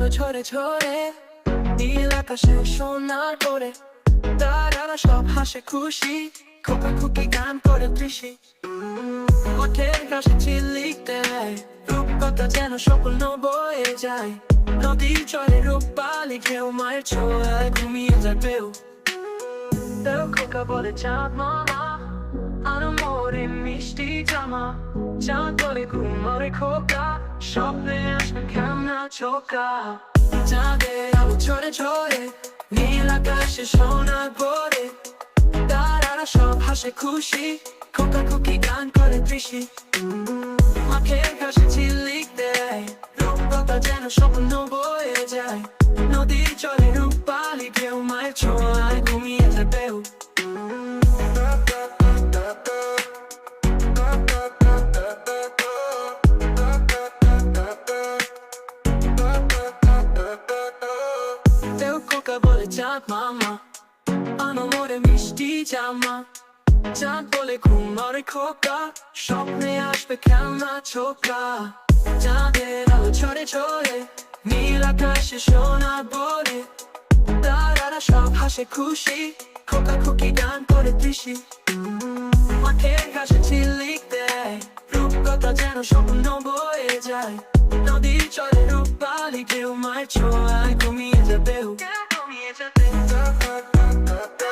ঝরে নীল আকাশে সোনার করে তারা সব হাসে খুশি, খোকা খুকি গান করে কৃষি। ওঠের কাছে লিখতে রূপকথা যেন স্বপ্ন বয়ে যায়। নদী চলে রূপালি কেউ মায়ের ছোঁয়ায় ঘুমিয়ে পেউ। তেও খোকা বলে, চাঁদ মামা আনো মোরে মিষ্টি জামা। চাঁদ বলে ঘুমারে খোকা, স্বপ্নে আসবে চোখা। চাঁদের আলো ছড়ে ছড়ে, নীল আকাশে সোনার ভরে। তারারা সব হাসে খুশি, খোকা খুকি গান করে কৃষি। মাঠের কাছে ঝিলিক দেয়, রূপকথা যেন স্বপ্ন বয়ে যায়। নদী চলে রূপালি ঢেউ মায়ের ছোঁয়ায় ঘুমিয়ে তেও বলে চাঁদ মামা আমার মোরে মিষ্টি জামা চাঁদ বলে ঘুমারে খোকা স্বপ্নে আসবে খেলনা ছোকা চাঁদের আলো ছড়ে ছড়ে নীল আকাশে সোনা বলে তারারা সব হাসে খুশি খোকা খুকি গান করে কৃষি মাঠের কাছে ঝিলিক দেয় রূপকথা যেন স্বপ্ন বয়ে যায় নদী চলে রূপালি কেউ মায়ের ছোঁয়ায় ঘুমিয়ে da, da, da, da, da.